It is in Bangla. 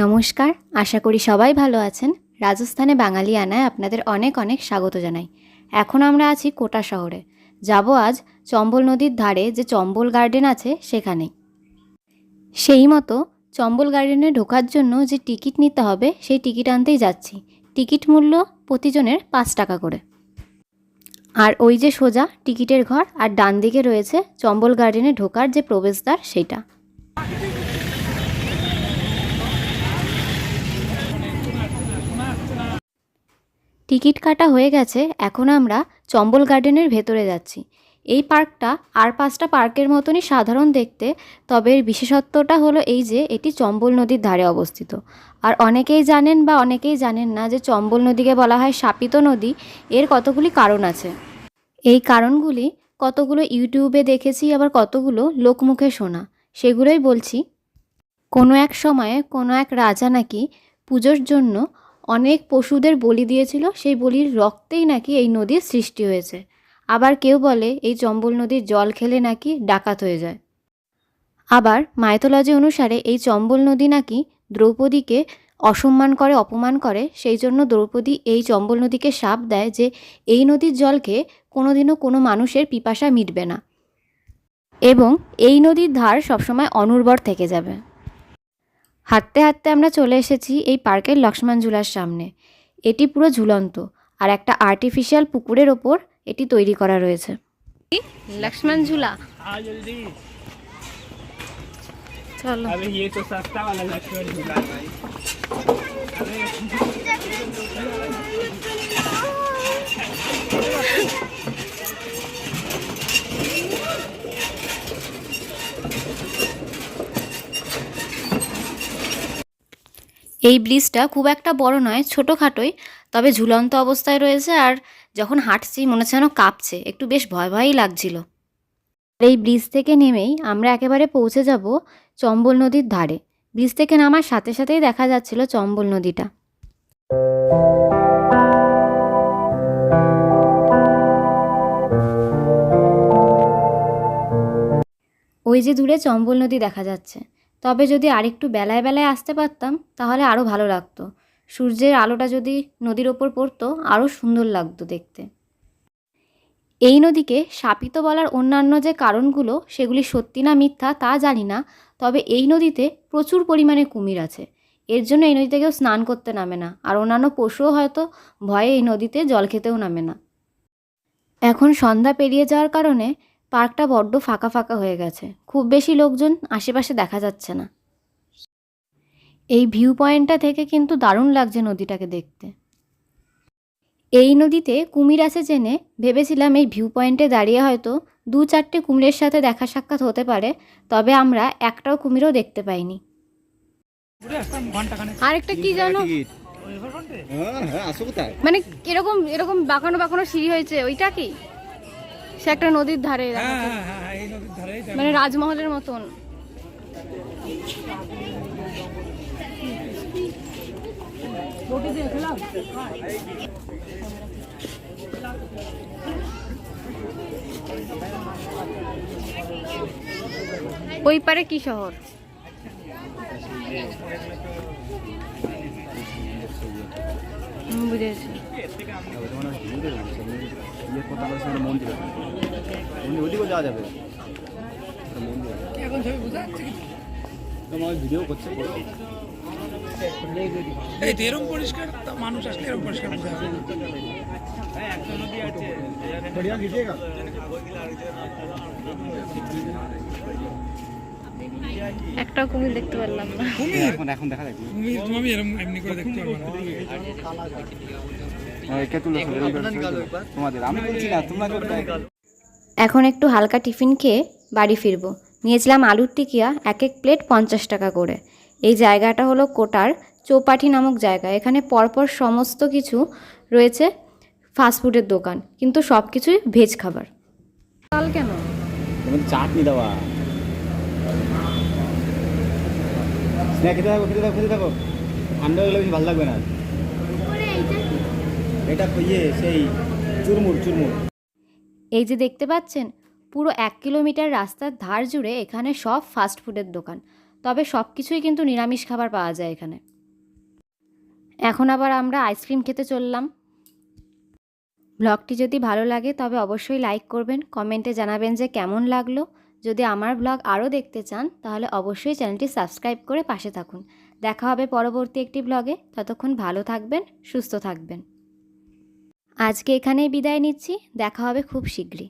নমস্কার, আশা করি সবাই ভালো আছেন। রাজস্থানে বাঙালি আনায় আপনাদের অনেক অনেক স্বাগত জানাই। এখন আমরা আছি কোটা শহরে। যাব আজ চম্বল নদীর ধারে যে চম্বল গার্ডেন আছে সেখানে। সেই মতো চম্বল গার্ডেনে ঢোকার জন্য যে টিকিট নিতে হবে, সেই টিকিট আনতেই যাচ্ছি। টিকিট মূল্য প্রতিজনের পাঁচ টাকা করে। আর ওই যে সোজা টিকিটের ঘর, আর ডান দিকে রয়েছে চম্বল গার্ডেনে ঢোকার যে প্রবেশদ্বার সেইটা টিকিট কাটা হয়ে গেছে, এখন আমরা চম্বল গার্ডেনের ভেতরে যাচ্ছি। এই পার্কটা আর পাঁচটা পার্কের মতনই সাধারণ দেখতে, তবে এর বিশেষত্বটা হলো এই যে এটি চম্বল নদীর ধারে অবস্থিত। আর অনেকেই জানেন বা অনেকেই জানেন না যে চম্বল নদীকে বলা হয় শাপিত নদী, এর কতগুলি কারণ আছে। এই কারণগুলি কতগুলো ইউটিউবে দেখেছি, আবার কতগুলো লোকমুখে শোনা, সেগুলোই বলছি। কোনো এক সময়ে কোনো এক রাজা নাকি পুজোর জন্য অনেক পশুদের বলি দিয়েছিল, সেই বলির রক্তেই নাকি এই নদীর সৃষ্টি হয়েছে। আবার কেউ বলে, এই চম্বল নদীর জল খেলে নাকি ডাকাত হয়ে যায়। আবার মাইথোলজি অনুসারে এই চম্বল নদী নাকি দ্রৌপদীকে অসম্মান করে, অপমান করে, সেই জন্য দ্রৌপদী এই চম্বল নদীকে সাপ দেয় যে, এই নদীর জল খেয়ে কোনোদিনও কোনো মানুষের পিপাসা মিটবে না। এবং এই নদীর ধার সবসময় অনুর্বর থেকে যাবে। হাঁটতে হাঁটতে আমরা চলে এসেছি এই পার্কের লক্ষ্মণ ঝুলার সামনে। এটি পুরো ঝুলন্ত আর একটা আর্টিফিশিয়াল পুকুরের ওপর এটি তৈরি করা রয়েছে। লক্ষ্মণ ঝুলা চলো এই ব্রিজটা খুব একটা বড় নয়, ছোটোখাটোই, তবে ঝুলন্ত অবস্থায় রয়েছে আর যখন হাঁটছি মনে হচ্ছে যেন কাঁপছে, একটু বেশ ভয় ভয়ই লাগছিল। এই ব্রিজ থেকে নেমেই আমরা একেবারে পৌঁছে যাব চম্বল নদীর ধারে। ব্রিজ থেকে নামার সাথে সাথেই দেখা যাচ্ছিল চম্বল নদীটা। ওই যে দূরে চম্বল নদী দেখা যাচ্ছে। তবে যদি আরেকটু বেলায় বেলায় আসতে পারতাম, তাহলে আরও ভালো লাগতো। সূর্যের আলোটা যদি নদীর ওপর পড়তো আরও সুন্দর লাগতো দেখতে। এই নদীকে শাপিত বলার অন্যান্য যে কারণগুলো, সেগুলি সত্যি না মিথ্যা তা জানি না, তবে এই নদীতে প্রচুর পরিমাণে কুমির আছে। এর জন্য এই নদীতে কেউ স্নান করতে নামে না, আর অন্যান্য পশুও হয়তো ভয়ে এই নদীতে জল খেতেও নামে না। এখন সন্ধ্যা পেরিয়ে যাওয়ার কারণে পার্কটা বড্ড ফাঁকা ফাঁকা হয়ে গেছে। খুব বেশি লোকজন আশেপাশে দেখা যাচ্ছে না। এই ভিউ পয়েন্টটা থেকে কিন্তু দারুণ লাগছে নদীটাকে দেখতে। এই নদীতে কুমির আছে জেনে ভেবেছিলাম এই ভিউ পয়েন্টে দাঁড়িয়ে হয়তো দু চারটে কুমিরের সাথে দেখা সাক্ষাৎ হতে পারে তবে আমরা একটাও কুমিরও দেখতে পাইনি। আরেকটা কি জানো? হ্যাঁ হ্যাঁ মানে এরকম এরকম বাঁকানো বাঁকানো সিঁড়ি হয়েছে ওইটা কি? সে একটা নদীর ধারে মানে রাজমহলের মতন। ওই পারে কি শহর? বুঝেছি ইয়ে করতে পারে সেখানে মন্দির আছে মন্দির ওদিকেও যাওয়া যাবে মন্দির তোমার ভিডিও করছে এই তো এরম পরিষ্কার তা মানুষ আসলে এরম পরিষ্কার বোঝা যাবে একটাও কুমির দেখতে পারলাম না। এখন এখন দেখা যাচ্ছে তুমি তুমি আমি এরম এমনি করে দেখতে পারব না। কে তুলে তোমাদের আমি বলছি না তোমরা এখন একটু হালকা টিফিন খেয়ে বাড়ি ফিরবো। নিয়েছিলাম আলুর টিকিয়া এক এক প্লেট পঞ্চাশ টাকা করে। এই জায়গাটা হলো কোটার চৌপাঠি নামক জায়গা। এখানে পরপর সমস্ত কিছু রয়েছে ফাস্টফুডের দোকান কিন্তু সব কিছুই ভেজ খাবার। কাল কেন চাটনি দেওয়া। স্ন্যাক খেতে থাকো খেতে থাকো খেতে থাকো। ঠান্ডা হলে বেশি ভালো লাগবে না। এটা ইয়ে সেই চুরমুর চুরমুর। এই যে দেখতে পাচ্ছেন, পুরো এক কিলোমিটার রাস্তার ধার জুড়ে এখানে সব ফাস্টফুডের দোকান। তবে সব কিছুই কিন্তু নিরামিষ খাবার পাওয়া যায় এখানে। এখন আবার আমরা আইসক্রিম খেতে চললাম। ব্লগটি যদি ভালো লাগে, তবে অবশ্যই লাইক করবেন কমেন্টে জানাবেন যে কেমন লাগল। যদি আমার ব্লগ আরও দেখতে চান, তাহলে অবশ্যই চ্যানেলটি সাবস্ক্রাইব করে পাশে থাকুন। দেখা হবে পরবর্তী একটি ব্লগে। ততক্ষণ ভালো থাকবেন, সুস্থ থাকবেন। আজকে এখানেই বিদায় নিচ্ছি। দেখা হবে খুব শীঘ্রই।